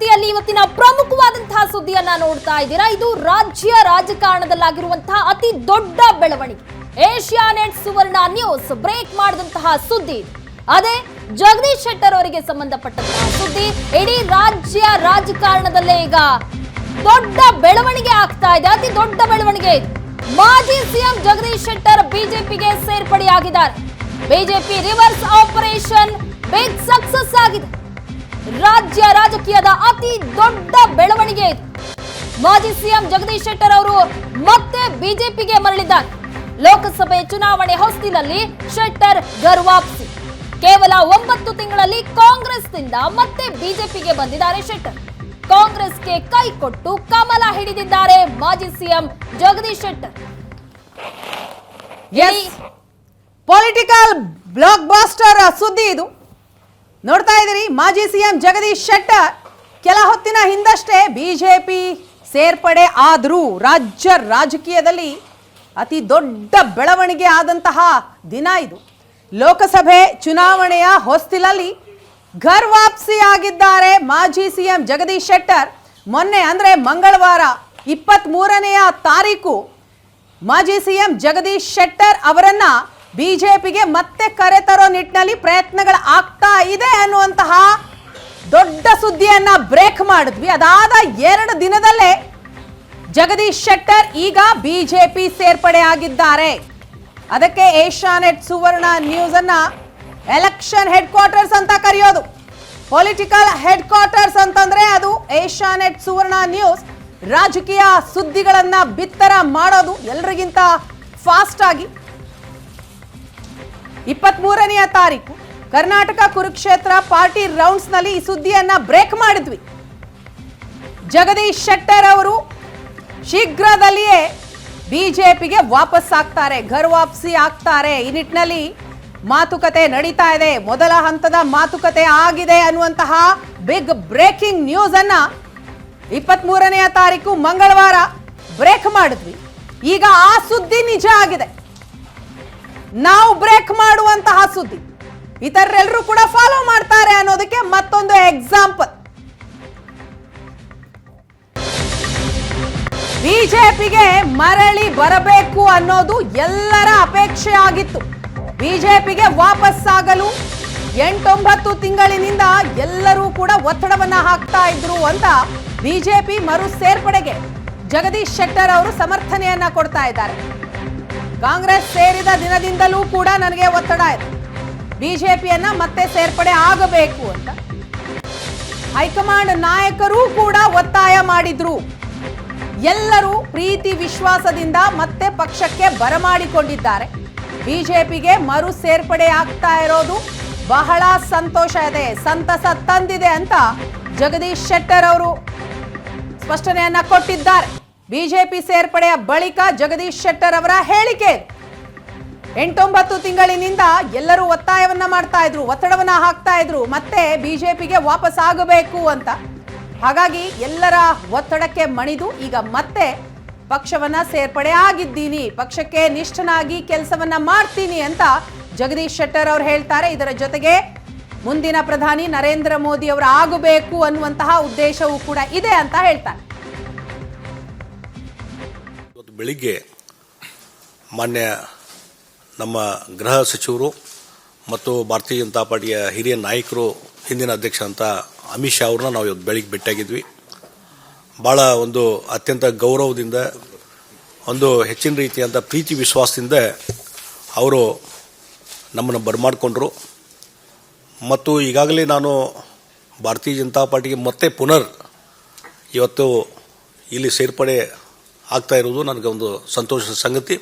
ವಾರ್ತೆಯಲ್ಲಿ ಇವತ್ತಿನ ಪ್ರಮುಖವಾದಂತಹ ಸುದ್ದಿಯನ್ನ ನೋಡ್ತಾ ಇದ್ದೀರಾ? ಇದು ರಾಜ್ಯ ರಾಜಕಾರಣದಲ್ಲಾಗಿರುವಂತಹ ಅತಿ ದೊಡ್ಡ ಬೆಳವಣಿಗೆ. Asia net Suvarna news break ಮಾಡಿದಂತಹ ಸುದ್ದಿ ಅದೇ ಜಗದೀಶ್ ಶೆಟ್ಟರ್ ಅವರಿಗೆ ಸಂಬಂಧಪಟ್ಟಂತಹ ಸುದ್ದಿ. ಇಡೀ ರಾಜ್ಯ ರಾಜಕಾರಣದಲ್ಲೇ ಈಗ ದೊಡ್ಡ ಬೆಳವಣಿಗೆ ಆಗ್ತಾ ಇದೆ, ಅತಿ ದೊಡ್ಡ ಬೆಳವಣಿಗೆ ಮಾಜಿ ಸಿಎಂ ಜಗದೀಶ್ ಶೆಟ್ಟರ್ ಬಿಜೆಪಿಗೆ ಸೇರ್ಪಡೆಯಾಗಿದ್ದಾರೆ. BJP reverse operation big success ಆಗಿದೆ. ರಾಜ್ಯ ರಾಜಕೀಯದ ಅತಿ ದೊಡ್ಡ ಬೆಳವಣಿಗೆ. ಮಾಜಿ ಸಿಎಂ ಜಗದೀಶ್ ಶೆಟ್ಟರ್ ಅವರು ಮತ್ತೆ ಬಿಜೆಪಿಗೆ ಮರಳಿದ್ದಾರೆ. ಲೋಕಸಭೆ ಚುನಾವಣೆ ಹೊಸ್ತಿನಲ್ಲಿ ಶೆಟ್ಟರ್ ಗರ್ವಾಪ್ಸಿ ಕೇವಲ ಒಂಬತ್ತು ತಿಂಗಳಲ್ಲಿ ಕಾಂಗ್ರೆಸ್ನಿಂದ ಮತ್ತೆ ಬಿಜೆಪಿಗೆ ಬಂದಿದ್ದಾರೆ ಶೆಟ್ಟರ್. ಕಾಂಗ್ರೆಸ್ಗೆ ಕೈ ಕೊಟ್ಟು ಕಮಲ ಹಿಡಿದಿದ್ದಾರೆ ಮಾಜಿ CM Jagadish Shettar. Political blockbuster ಸುದ್ದಿ ಇದು. ನೋಡ್ತಾ ಇದ್ದೀರಿ ಮಾಜಿ ಸಿಎಂ ಜಗದೀಶ್ ಶೆಟ್ಟರ್. ಕೆಲ ಹೊತ್ತಿನ ಹಿಂದಷ್ಟೇ ಬಿಜೆಪಿ ಸೇರ್ಪಡೆ ಆದರೂ ರಾಜ್ಯ ರಾಜಕೀಯದಲ್ಲಿ ಅತಿ ದೊಡ್ಡ ಬೆಳವಣಿಗೆ ಆದಂತಹ ದಿನ ಇದು. ಲೋಕಸಭೆ ಚುನಾವಣೆಯ ಹೊಸ್ತಿಲಲ್ಲಿ ಘರ್ ವಾಪಸಿ ಆಗಿದ್ದಾರೆ ಮಾಜಿ ಸಿಎಂ ಜಗದೀಶ್ ಶೆಟ್ಟರ್. ಮೊನ್ನೆ ಅಂದರೆ ಮಂಗಳವಾರ ಇಪ್ಪತ್ತ್ ಮೂರನೆಯ ತಾರೀಕು ಮಾಜಿ ಸಿಎಂ ಜಗದೀಶ್ ಶೆಟ್ಟರ್ ಅವರನ್ನ ಬಿಜೆಪಿಗೆ ಮತ್ತೆ ಕರೆ ತರೋ ನಿಟ್ಟಿನಲ್ಲಿ ಪ್ರಯತ್ನಗಳು ಆಗ್ತಾ ಇದೆ ಅನ್ನುವಂತಹ ದೊಡ್ಡ ಸುದ್ದಿಯನ್ನ ಬ್ರೇಕ್ ಮಾಡಿದ್ವಿ. ಅದಾದ ಎರಡು ದಿನದಲ್ಲೇ ಜಗದೀಶ್ ಶೆಟ್ಟರ್ ಈಗ ಬಿಜೆಪಿ ಸೇರ್ಪಡೆ ಆಗಿದ್ದಾರೆ. ಅದಕ್ಕೆ ಏಷ್ಯಾನೆಟ್ ಸುವರ್ಣ ನ್ಯೂಸ್ ಅನ್ನ ಎಲೆಕ್ಷನ್ ಹೆಡ್ ಕ್ವಾರ್ಟರ್ಸ್ ಅಂತ ಕರೆಯೋದು. ಪೊಲಿಟಿಕಲ್ ಹೆಡ್ ಕ್ವಾರ್ಟರ್ಸ್ ಅಂತಂದ್ರೆ ಅದು ಏಷ್ಯಾನೆಟ್ ಸುವರ್ಣ ನ್ಯೂಸ್. ರಾಜಕೀಯ ಸುದ್ದಿಗಳನ್ನ ಬಿತ್ತರ ಮಾಡೋದು ಎಲ್ರಿಗಿಂತ ಫಾಸ್ಟ್ ಆಗಿ. ಇಪ್ಪತ್ತ್ ಮೂರನೆಯ ತಾರೀಕು ಕರ್ನಾಟಕ ಕುರುಕ್ಷೇತ್ರ ಪಾರ್ಟಿ ರೌಂಡ್ಸ್ನಲ್ಲಿ ಈ ಸುದ್ದಿಯನ್ನು ಬ್ರೇಕ್ ಮಾಡಿದ್ವಿ. ಜಗದೀಶ್ ಶೆಟ್ಟರ್ ಅವರು ಶೀಘ್ರದಲ್ಲಿಯೇ ಬಿಜೆಪಿಗೆ ವಾಪಸ್ ಆಗ್ತಾರೆ ಘರ್ ವಾಪಸಿ ಆಗ್ತಾರೆ. ಈ ನಿಟ್ಟಿನಲ್ಲಿ ಮಾತುಕತೆ ನಡೀತಾ ಇದೆ. ಮೊದಲ ಹಂತದ ಮಾತುಕತೆ ಆಗಿದೆ ಅನ್ನುವಂತಹ ಬಿಗ್ ಬ್ರೇಕಿಂಗ್ ನ್ಯೂಸ್ ಅನ್ನ ಇಪ್ಪತ್ತ್ ಮೂರನೆಯ ತಾರೀಕು ಮಂಗಳವಾರ ಬ್ರೇಕ್ ಮಾಡಿದ್ವಿ. ಈಗ ಆ ಸುದ್ದಿ ನಿಜ ಆಗಿದೆ. ನಾವು ಬ್ರೇಕ್ ಮಾಡುವಂತಹ ಸುದ್ದಿ. ಇತರರೆಲ್ಲರೂ ಕೂಡ ಫಾಲೋ ಮಾಡ್ತಾರೆ ಅನ್ನೋದಕ್ಕೆ ಮತ್ತೊಂದು ಎಕ್ಸಾಂಪಲ್ ಬಿಜೆಪಿಗೆ ಮರಳಿ ಬರಬೇಕು ಅನ್ನೋದು ಎಲ್ಲರ ಅಪೇಕ್ಷೆ ಆಗಿತ್ತು. ಬಿಜೆಪಿಗೆ ವಾಪಸ್ಸಾಗಲು ಎಂಟೊಂಬತ್ತು ತಿಂಗಳಿನಿಂದ ಎಲ್ಲರೂ ಕೂಡ ಒತ್ತಡವನ್ನ ಹಾಕ್ತಾ ಇದ್ರು ಅಂತ ಬಿಜೆಪಿ ಮರು ಸೇರ್ಪಡೆಗೆ ಜಗದೀಶ್ ಶೆಟ್ಟರ್ ಅವರು ಸಮರ್ಥನೆಯನ್ನ ಕೊಡ್ತಾ ಇದ್ದಾರೆ. ಕಾಂಗ್ರೆಸ್ ಸೇರಿದ ದಿನದಿಂದಲೂ ಕೂಡ ನನಗೆ ಒತ್ತಡ ಇದೆ. ಬಿಜೆಪಿಯನ್ನ ಮತ್ತೆ ಸೇರ್ಪಡೆ ಆಗಬೇಕು ಅಂತ. ಹೈಕಮಾಂಡ್ ನಾಯಕರೂ ಕೂಡ ಒತ್ತಾಯ ಮಾಡಿದ್ರು. ಎಲ್ಲರೂ ಪ್ರೀತಿ ವಿಶ್ವಾಸದಿಂದ ಮತ್ತೆ ಪಕ್ಷಕ್ಕೆ ಬರಮಾಡಿಕೊಂಡಿದ್ದಾರೆ. ಬಿಜೆಪಿಗೆ ಮರು ಸೇರ್ಪಡೆ ಆಗ್ತಾ ಇರೋದು ಬಹಳ ಸಂತೋಷ ಇದೆ, ಸಂತಸ ತಂದಿದೆ ಅಂತ ಜಗದೀಶ್ ಶೆಟ್ಟರ್ ಅವರು ಸ್ಪಷ್ಟನೆಯನ್ನ ಕೊಟ್ಟಿದ್ದಾರೆ. ಬಿಜೆಪಿ ಸೇರ್ಪಡೆಯ ಬಳಿಕ ಜಗದೀಶ್ ಶೆಟ್ಟರ್ ಅವರ ಹೇಳಿಕೆ. ಎಂಟೊಂಬತ್ತು ತಿಂಗಳಿನಿಂದ ಎಲ್ಲರೂ ಒತ್ತಾಯವನ್ನ ಮಾಡ್ತಾ ಇದ್ರು, ಒತ್ತಡವನ್ನ ಹಾಕ್ತಾ ಇದ್ರು, ಮತ್ತೆ ಬಿಜೆಪಿಗೆ ವಾಪಸ್ ಆಗಬೇಕು ಅಂತ. ಹಾಗಾಗಿ ಎಲ್ಲರ ಒತ್ತಡಕ್ಕೆ ಮಣಿದು ಈಗ ಮತ್ತೆ ಪಕ್ಷವನ್ನ ಸೇರ್ಪಡೆ ಆಗಿದ್ದೀನಿ, ಪಕ್ಷಕ್ಕೆ ನಿಷ್ಠನಾಗಿ ಕೆಲಸವನ್ನ ಮಾಡ್ತೀನಿ ಅಂತ ಜಗದೀಶ್ ಶೆಟ್ಟರ್ ಅವರು ಹೇಳ್ತಾರೆ. ಇದರ ಜೊತೆಗೆ ಮುಂದಿನ ಪ್ರಧಾನಿ ನರೇಂದ್ರ ಮೋದಿ ಅವರು ಆಗಬೇಕು ಅನ್ನುವಂತಹ ಉದ್ದೇಶವೂ ಕೂಡ ಇದೆ ಅಂತ ಹೇಳ್ತಾರೆ. ಬೆಳಿಗ್ಗೆ ಮಾನ್ಯ ನಮ್ಮ ಗೃಹ ಸಚಿವರು ಮತ್ತು ಭಾರತೀಯ ಜನತಾ ಪಾರ್ಟಿಯ ಹಿರಿಯ ನಾಯಕರು, ಹಿಂದಿನ ಅಧ್ಯಕ್ಷ ಅಂತ ಅಮಿತ್ ಶಾ ಅವ್ರನ್ನ ನಾವು ಇವತ್ತು ಬೆಳಿಗ್ಗೆ ಭೇಟಿಯಾಗಿದ್ವಿ. ಭಾಳ ಒಂದು ಅತ್ಯಂತ ಗೌರವದಿಂದ, ಒಂದು ಹೆಚ್ಚಿನ ರೀತಿಯಂಥ ಪ್ರೀತಿ ವಿಶ್ವಾಸದಿಂದ ಅವರು ನಮ್ಮನ್ನು ಬರಮಾಡಿಕೊಂಡ್ರು. ಮತ್ತು ಈಗಾಗಲೇ ನಾನು ಭಾರತೀಯ ಜನತಾ ಪಾರ್ಟಿಗೆ ಮತ್ತೆ ಪುನರ್ ಇವತ್ತು ಇಲ್ಲಿ ಸೇರ್ಪಡೆ ಆಗ್ತಾ ಇರುವುದು ನನಗೆ ಒಂದು ಸಂತೋಷದ ಸಂಗತಿ.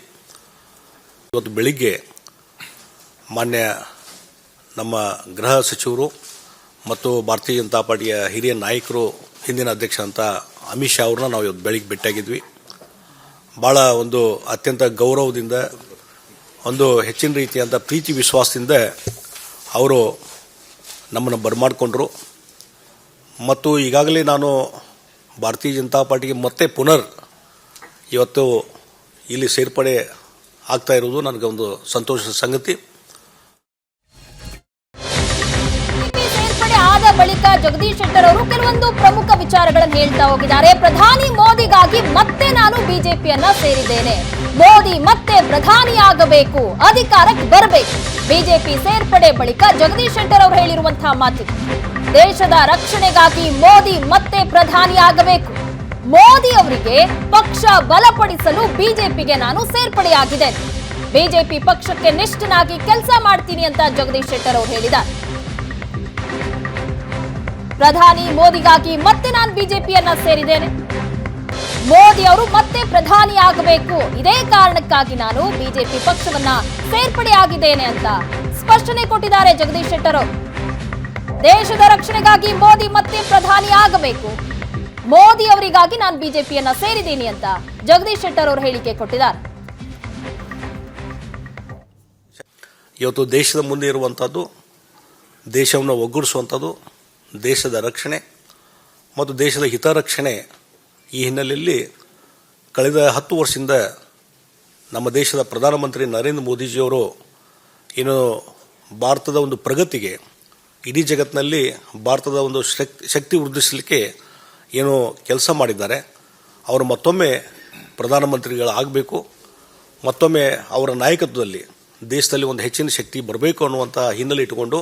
ಇವತ್ತು ಬೆಳಿಗ್ಗೆ ಮಾನ್ಯ ನಮ್ಮ ಗೃಹ ಸಚಿವರು ಮತ್ತು ಭಾರತೀಯ ಜನತಾ ಪಾರ್ಟಿಯ ಹಿರಿಯ ನಾಯಕರು, ಹಿಂದಿನ ಅಧ್ಯಕ್ಷ ಅಂತ ಅಮಿತ್ ಶಾ ಅವ್ರನ್ನ ನಾವು ಇವತ್ತು ಬೆಳಿಗ್ಗೆ ಭೇಟಿಯಾಗಿದ್ವಿ. ಭಾಳ ಒಂದು ಅತ್ಯಂತ ಗೌರವದಿಂದ, ಒಂದು ಹೆಚ್ಚಿನ ರೀತಿಯಂಥ ಪ್ರೀತಿ ವಿಶ್ವಾಸದಿಂದ ಅವರು ನಮ್ಮನ್ನು ಬರಮಾಡಿಕೊಂಡ್ರು. ಮತ್ತು ಈಗಾಗಲೇ ನಾನು ಭಾರತೀಯ ಜನತಾ ಪಾರ್ಟಿಗೆ ಮತ್ತೆ ಪುನರ್ ಇವತ್ತು ಇಲ್ಲಿ ಸೇರ್ಪಡೆ ಆಗ್ತಾ ಇರುವುದು ನನಗೆ ಒಂದು ಸಂತೋಷದ ಸಂಗತಿ. ಬಳಿಕ ಜಗದೀಶ್ ಶೆಟ್ಟರ್ ಅವರು ಕೆಲವೊಂದು ಪ್ರಮುಖ ವಿಚಾರಗಳನ್ನು ಹೇಳ್ತಾ ಹೋಗಿದ್ದಾರೆ. ಪ್ರಧಾನಿ ಮೋದಿಗಾಗಿ ಮತ್ತೆ ನಾನು ಬಿಜೆಪಿಯನ್ನ ಸೇರಿದ್ದೇನೆ. ಮೋದಿ ಮತ್ತೆ ಪ್ರಧಾನಿಯಾಗಬೇಕು ಅಧಿಕಾರಕ್ಕೆ ಬರಬೇಕು. ಬಿಜೆಪಿ ಸೇರ್ಪಡೆ ಬಳಿಕ ಜಗದೀಶ್ ಶೆಟ್ಟರ್ ಅವರು ಹೇಳಿರುವಂತಹ ಮಾತು, ದೇಶದ ರಕ್ಷಣೆಗಾಗಿ ಮೋದಿ ಮತ್ತೆ ಪ್ರಧಾನಿಯಾಗಬೇಕು ಮೋದಿ ಅವರಿಗೆ ಪಕ್ಷ ಬಲಪಡಿಸಲು ಬಿಜೆಪಿಗೆ ನಾನು ಸೇರ್ಪಡೆಯಾಗಿದೆ. ಬಿಜೆಪಿ ಪಕ್ಷಕ್ಕೆ ನಿಷ್ಠನಾಗಿ ಕೆಲಸ ಮಾಡ್ತೀನಿ ಅಂತ ಜಗದೀಶ್ ಶೆಟ್ಟರ್ ಅವರು ಹೇಳಿದ್ದಾರೆ. ಪ್ರಧಾನಿ ಮೋದಿಗಾಗಿ ಮತ್ತೆ ನಾನು ಬಿಜೆಪಿಯನ್ನ ಸೇರಿದ್ದೇನೆ. ಮೋದಿ ಅವರು ಮತ್ತೆ ಪ್ರಧಾನಿ ಆಗಬೇಕು. ಇದೇ ಕಾರಣಕ್ಕಾಗಿ ನಾನು ಬಿಜೆಪಿ ಪಕ್ಷವನ್ನ ಸೇರ್ಪಡೆಯಾಗಿದ್ದೇನೆ ಅಂತ ಸ್ಪಷ್ಟನೆ ಕೊಟ್ಟಿದ್ದಾರೆ ಜಗದೀಶ್ ಶೆಟ್ಟರ್ ದೇಶದ ರಕ್ಷಣೆಗಾಗಿ ಮೋದಿ ಮತ್ತೆ ಪ್ರಧಾನಿ ಆಗಬೇಕು. ಮೋದಿ ಅವರಿಗಾಗಿ ನಾನು ಬಿಜೆಪಿಯನ್ನ ಸೇರಿದ್ದೀನಿ ಅಂತ ಜಗದೀಶ್ ಶೆಟ್ಟರ್ ಅವರು ಹೇಳಿಕೆ ಕೊಟ್ಟಿದ್ದಾರೆ. ಇವತ್ತು ದೇಶದ ಮುಂದೆ ಇರುವಂಥದ್ದು ದೇಶವನ್ನು ಒಗ್ಗೂಡಿಸುವಂಥದ್ದು ದೇಶದ ರಕ್ಷಣೆ ಮತ್ತು ದೇಶದ ಹಿತರಕ್ಷಣೆ ಈ ಹಿನ್ನೆಲೆಯಲ್ಲಿ ಕಳೆದ ಹತ್ತು ವರ್ಷದಿಂದ ನಮ್ಮ ದೇಶದ ಪ್ರಧಾನಮಂತ್ರಿ ನರೇಂದ್ರ ಮೋದಿಜಿಯವರು ಏನು ಭಾರತದ ಒಂದು ಪ್ರಗತಿಗೆ, ಇಡೀ ಜಗತ್ತಿನಲ್ಲಿ ಭಾರತದ ಒಂದು ಶಕ್- ಶಕ್ತಿ ವೃದ್ಧಿಸಲಿಕ್ಕೆ ಏನು ಕೆಲಸ ಮಾಡಿದ್ದಾರೆ. ಅವರು ಮತ್ತೊಮ್ಮೆ ಪ್ರಧಾನಮಂತ್ರಿಗಳಾಗಬೇಕು. ಮತ್ತೊಮ್ಮೆ ಅವರ ನಾಯಕತ್ವದಲ್ಲಿ ದೇಶದಲ್ಲಿ ಒಂದು ಹೆಚ್ಚಿನ ಶಕ್ತಿ ಬರಬೇಕು ಅನ್ನುವಂಥ ಹಿನ್ನೆಲೆ ಇಟ್ಟುಕೊಂಡು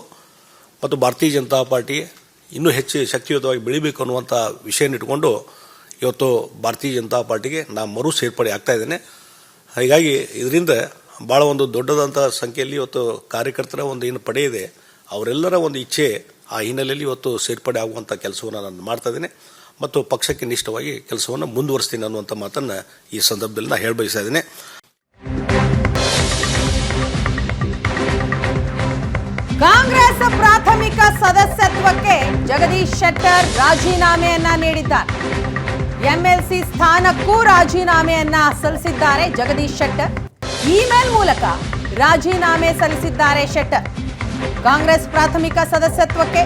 ಮತ್ತು ಭಾರತೀಯ ಜನತಾ ಪಾರ್ಟಿ ಇನ್ನೂ ಹೆಚ್ಚು ಶಕ್ತಿಯುತವಾಗಿ ಬೆಳಿಬೇಕು ಅನ್ನುವಂಥ ವಿಷಯನ ಇಟ್ಕೊಂಡು ಇವತ್ತು ಭಾರತೀಯ ಜನತಾ ಪಾರ್ಟಿಗೆ ನಾನು ಮರು ಸೇರ್ಪಡೆ ಆಗ್ತಾ ಇದ್ದೇನೆ. ಹೀಗಾಗಿ ಇದರಿಂದ ಭಾಳ ಒಂದು ದೊಡ್ಡದಂಥ ಸಂಖ್ಯೆಯಲ್ಲಿ ಇವತ್ತು ಕಾರ್ಯಕರ್ತರ ಒಂದು ಏನು ಪಡೆ ಇದೆ, ಅವರೆಲ್ಲರ ಒಂದು ಇಚ್ಛೆ ಆ ಹಿನ್ನೆಲೆಯಲ್ಲಿ ಇವತ್ತು ಸೇರ್ಪಡೆ ಆಗುವಂಥ ಕೆಲಸವನ್ನು ನಾನು ಮಾಡ್ತಾ ಇದ್ದೇನೆ. ಮತ್ತು ಪಕ್ಷಕ್ಕೆ ನಿಷ್ಠವಾಗಿ ಕೆಲಸವನ್ನು ಮುಂದುವರಿಸ್ತೀನಿ ಅನ್ನುವಂಥ ಮಾತನ್ನು ಈ ಸಂದರ್ಭದಲ್ಲಿ ನಾನು ಹೇಳ ಬಯಸ್ತಾ ಇದ್ದೇನೆ. ಕಾಂಗ್ರೆಸ್ ಪ್ರಾಥಮಿಕ ಸದಸ್ಯತ್ವಕ್ಕೆ ಜಗದೀಶ್ ಶೆಟ್ಟರ್ ರಾಜೀನಾಮೆಯನ್ನ ನೀಡಿದ್ದಾರೆ. ಎಂಎಲ್ಸಿ ಸ್ಥಾನಕ್ಕೂ ರಾಜೀನಾಮೆಯನ್ನ ಸಲ್ಲಿಸಿದ್ದಾರೆ ಜಗದೀಶ್ ಶೆಟ್ಟರ್. ಇಮೇಲ್ ಮೂಲಕ ರಾಜೀನಾಮೆ ಸಲ್ಲಿಸಿದ್ದಾರೆ ಶೆಟ್ಟರ್. ಕಾಂಗ್ರೆಸ್ ಪ್ರಾಥಮಿಕ ಸದಸ್ಯತ್ವಕ್ಕೆ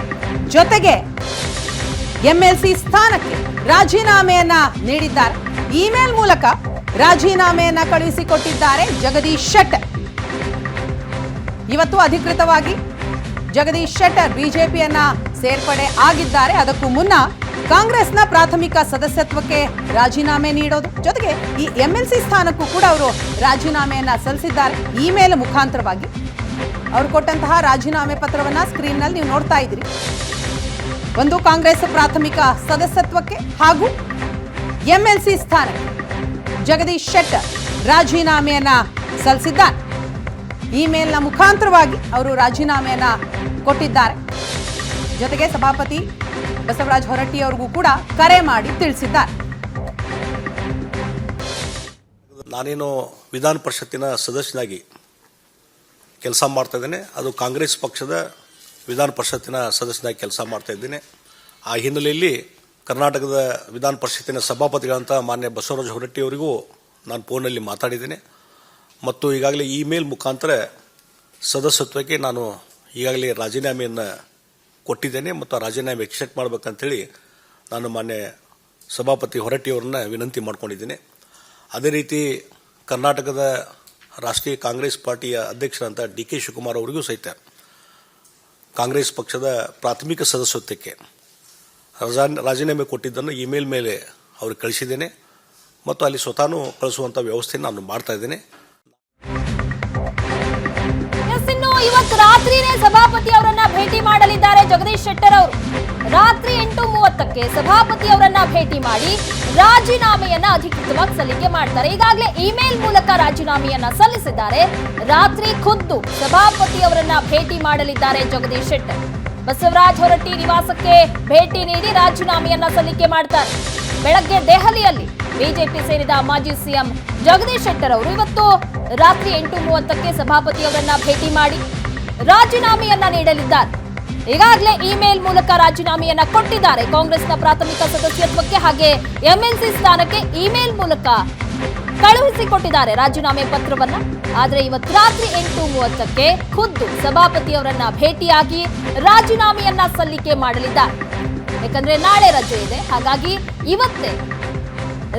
ಜೊತೆಗೆ ಎಂಎಲ್ಸಿ ಸ್ಥಾನಕ್ಕೆ ರಾಜೀನಾಮೆಯನ್ನ ನೀಡಿದ್ದಾರೆ. ಇಮೇಲ್ ಮೂಲಕ ರಾಜೀನಾಮೆಯನ್ನ ಕಳುಹಿಸಿಕೊಟ್ಟಿದ್ದಾರೆ ಜಗದೀಶ್ ಶೆಟ್ಟರ್. ಇವತ್ತು ಅಧಿಕೃತವಾಗಿ ಜಗದೀಶ್ ಶೆಟ್ಟರ್ ಬಿಜೆಪಿಯನ್ನ ಸೇರ್ಪಡೆ ಆಗಿದ್ದಾರೆ. ಅದಕ್ಕೂ ಮುನ್ನ ಕಾಂಗ್ರೆಸ್ನ ಪ್ರಾಥಮಿಕ ಸದಸ್ಯತ್ವಕ್ಕೆ ರಾಜೀನಾಮೆ ನೀಡೋದು. ಜೊತೆಗೆ ಈ ಎಂಎಲ್ಸಿ ಸ್ಥಾನಕ್ಕೂ ಕೂಡ ಅವರು ರಾಜೀನಾಮೆಯನ್ನ ಸಲ್ಲಿಸಿದ್ದಾರೆ. ಇಮೇಲ್ ಮುಖಾಂತರವಾಗಿ. ಅವರು ಕೊಟ್ಟಂತಹ ರಾಜೀನಾಮೆ ಪತ್ರವನ್ನ ಸ್ಕ್ರೀನ್ನಲ್ಲಿ ನೀವು ನೋಡ್ತಾ ಇದ್ದೀರಿ. ಒಂದು ಕಾಂಗ್ರೆಸ್ ಪ್ರಾಥಮಿಕ ಸದಸ್ಯತ್ವಕ್ಕೆ ಹಾಗೂ ಎಂಎಲ್ಸಿ ಸ್ಥಾನಕ್ಕೆ ಜಗದೀಶ್ ಶೆಟ್ಟರ್ ರಾಜೀನಾಮೆಯನ್ನ ಸಲ್ಲಿಸಿದ್ದಾರೆ. ಇಮೇಲ್ನ ಮುಖಾಂತರವಾಗಿ ಅವರು ರಾಜೀನಾಮೆಯನ್ನ ಕೊಟ್ಟಿದ್ದಾರೆ. ಜೊತೆಗೆ ಸಭಾಪತಿ ಬಸವರಾಜ ಹೊರಟ್ಟಿ ಅವರಿಗೂ ಕೂಡ ಕರೆ ಮಾಡಿ ತಿಳಿಸಿದ್ದಾರೆ. ನಾನೇನು ವಿಧಾನ ಪರಿಷತ್ತಿನ ಸದಸ್ಯನಾಗಿ ಕೆಲಸ ಮಾಡ್ತಾ ಇದ್ದೇನೆ. ಅದು ಕಾಂಗ್ರೆಸ್ ಪಕ್ಷದ ವಿಧಾನ ಪರಿಷತ್ತಿನ ಸದಸ್ಯನಾಗಿ ಕೆಲಸ ಮಾಡ್ತಾ ಇದ್ದೀನಿ. ಆ ಹಿನ್ನೆಲೆಯಲ್ಲಿ ಕರ್ನಾಟಕದ ವಿಧಾನ ಪರಿಷತ್ತಿನ ಸಭಾಪತಿಗಳಂತ ಮಾನ್ಯ ಬಸವರಾಜ ಹೊರಟ್ಟಿಯವರಿಗೂ ನಾನು ಫೋನಲ್ಲಿ ಮಾತಾಡಿದ್ದೀನಿ. ಮತ್ತು ಈಗಾಗಲೇ ಇಮೇಲ್ ಮುಖಾಂತರ ಸದಸ್ಯತ್ವಕ್ಕೆ ನಾನು ಈಗಾಗಲೇ ರಾಜೀನಾಮೆಯನ್ನು ಕೊಟ್ಟಿದ್ದೇನೆ ಮತ್ತು ಆ ರಾಜೀನಾಮೆ ಎಕ್ಸೆಪ್ಟ್ ಮಾಡಬೇಕಂತೇಳಿ ನಾನು ಮಾನ್ಯ ಸಭಾಪತಿ ಹೊರಟ್ಟಿಯವರನ್ನ ವಿನಂತಿ ಮಾಡ್ಕೊಂಡಿದ್ದೇನೆ. ಅದೇ ರೀತಿ ಕರ್ನಾಟಕದ ರಾಷ್ಟ್ರೀಯ ಕಾಂಗ್ರೆಸ್ ಪಾರ್ಟಿಯ ಅಧ್ಯಕ್ಷರಂತ ಡಿ ಕೆ ಶಿವಕುಮಾರ್ ಅವರಿಗೂ ಸಹಿತ ಕಾಂಗ್ರೆಸ್ ಪಕ್ಷದ ಪ್ರಾಥಮಿಕ ಸದಸ್ಯತ್ವಕ್ಕೆ ರಜಾ- ರಾಜೀನಾಮೆ ಕೊಟ್ಟಿದ್ದನ್ನು ಇಮೇಲ್ ಮೇಲೆ ಅವ್ರಿಗೆ ಕಳಿಸಿದ್ದೇನೆ. ಮತ್ತು ಅಲ್ಲಿ ಸ್ವತಃ ಕಳಿಸುವಂಥ ವ್ಯವಸ್ಥೆಯನ್ನು ನಾನು ಮಾಡ್ತಾ ಇದ್ದೇನೆ. ಇವತ್ತು ರಾತ್ರಿನೇ ಸಭಾಪತಿ ಅವರನ್ನ ಭೇಟಿ ಮಾಡಲಿದ್ದಾರೆ ಜಗದೀಶ್ ಶೆಟ್ಟರ್ ಅವರು. ರಾತ್ರಿ ಎಂಟು ಮೂವತ್ತಕ್ಕೆ ಸಭಾಪತಿ ಅವರನ್ನ ಭೇಟಿ ಮಾಡಿ ರಾಜೀನಾಮೆಯನ್ನ ಅಧಿಕೃತವಾಗಿ ಸಲ್ಲಿಕೆ ಮಾಡ್ತಾರೆ. ಈಗಾಗಲೇ ಇಮೇಲ್ ಮೂಲಕ ರಾಜೀನಾಮೆಯನ್ನ ಸಲ್ಲಿಸಿದ್ದಾರೆ. ರಾತ್ರಿ ಖುದ್ದು ಸಭಾಪತಿ ಅವರನ್ನ ಭೇಟಿ ಮಾಡಲಿದ್ದಾರೆ ಜಗದೀಶ್ ಶೆಟ್ಟರ್. ಬಸವರಾಜ್ ಹೊರಟ್ಟಿ ನಿವಾಸಕ್ಕೆ ಭೇಟಿ ನೀಡಿ ರಾಜೀನಾಮೆಯನ್ನ ಸಲ್ಲಿಕೆ ಮಾಡ್ತಾರೆ. ಬೆಳಗ್ಗೆ ದೆಹಲಿಯಲ್ಲಿ ಬಿಜೆಪಿ ಸೇರಿದ ಮಾಜಿ ಸಿಎಂ ಜಗದೀಶ್ ಶೆಟ್ಟರ್ ಅವರು. ಇವತ್ತು ರಾತ್ರಿ ಎಂಟು ಮೂವತ್ತಕ್ಕೆ ಸಭಾಪತಿಯವರನ್ನ ಭೇಟಿ ಮಾಡಿ ರಾಜೀನಾಮೆಯನ್ನ ನೀಡಲಿದ್ದಾರೆ. ಈಗಾಗಲೇ ಇಮೇಲ್ ಮೂಲಕ ರಾಜೀನಾಮೆಯನ್ನ ಕೊಟ್ಟಿದ್ದಾರೆ ಕಾಂಗ್ರೆಸ್ನ ಪ್ರಾಥಮಿಕ ಸದಸ್ಯತ್ವಕ್ಕೆ ಹಾಗೆ ಎಂಎಲ್ಸಿ ಸ್ಥಾನಕ್ಕೆ ಇಮೇಲ್ ಮೂಲಕ ಕಳುಹಿಸಿಕೊಟ್ಟಿದ್ದಾರೆ ರಾಜೀನಾಮೆ ಪತ್ರವನ್ನ. ಆದರೆ ಇವತ್ತು ರಾತ್ರಿ ಎಂಟು ಮೂವತ್ತಕ್ಕೆ ಖುದ್ದು ಸಭಾಪತಿ ಅವರನ್ನ ಭೇಟಿಯಾಗಿ ರಾಜೀನಾಮೆಯನ್ನ ಸಲ್ಲಿಕೆ ಮಾಡಲಿದ್ದಾರೆ. ಯಾಕಂದ್ರೆ ನಾಳೆ ರಜೆ ಇದೆ. ಹಾಗಾಗಿ ಇವತ್ತೇ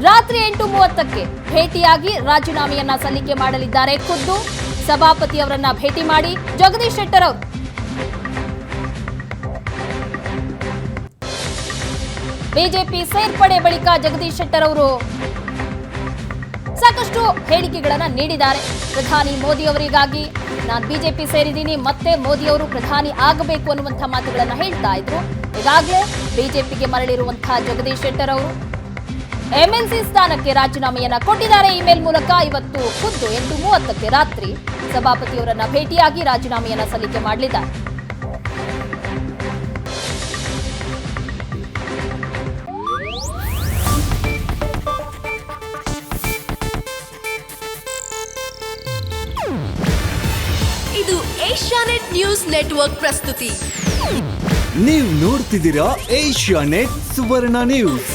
ರಾತ್ರಿ ಎಂಟು ಮೂವತ್ತಕ್ಕೆ ಭೇಟಿಯಾಗಿ ರಾಜೀನಾಮೆಯನ್ನ ಸಲ್ಲಿಕೆ ಮಾಡಲಿದ್ದಾರೆ ಖುದ್ದು. ಸಭಾಪತಿ ಅವರನ್ನ ಭೇಟಿ ಮಾಡಿ ಜಗದೀಶ್ ಶೆಟ್ಟರ್ ಅವರು. ಬಿಜೆಪಿ ಸೇರ್ಪಡೆ ಬಳಿಕ ಜಗದೀಶ್ ಶೆಟ್ಟರ್ ಅವರು ಸಾಕಷ್ಟು ಹೇಳಿಕೆಗಳನ್ನು ನೀಡಿದ್ದಾರೆ. ಪ್ರಧಾನಿ ಮೋದಿ ಅವರಿಗಾಗಿ ನಾನು ಬಿಜೆಪಿ ಸೇರಿದ್ದೀನಿ, ಮತ್ತೆ ಮೋದಿ ಅವರು ಪ್ರಧಾನಿ ಆಗಬೇಕು ಅನ್ನುವಂಥ ಮಾತುಗಳನ್ನು ಹೇಳ್ತಾ ಇದ್ರು. ಈಗಾಗಲೇ ಬಿಜೆಪಿಗೆ ಮರಳಿರುವಂತಹ ಜಗದೀಶ್ ಶೆಟ್ಟರ್ ಅವರು ಎಂಎಲ್ಸಿ ಸ್ಥಾನಕ್ಕೆ ರಾಜೀನಾಮೆಯನ್ನ ಕೊಟ್ಟಿದ್ದಾರೆ. ಇಮೇಲ್ ಮೂಲಕ ಇವತ್ತು ಖುದ್ದು ಎಂಟು ಮೂವತ್ತಕ್ಕೆ ರಾತ್ರಿ ಸಭಾಪತಿಯವರನ್ನ ಭೇಟಿಯಾಗಿ ರಾಜೀನಾಮೆಯನ್ನ ಸಲ್ಲಿಕೆ ಮಾಡಲಿದ್ದಾರೆ. ಇದು ಏಷ್ಯಾನೆಟ್ ನ್ಯೂಸ್ ನೆಟ್ವರ್ಕ್ ಪ್ರಸ್ತುತಿ. ನೀವು ನೋಡ್ತಿದ್ದೀರಾ ಏಷ್ಯಾ ನೆಟ್ ಸುವರ್ಣ ನ್ಯೂಸ್.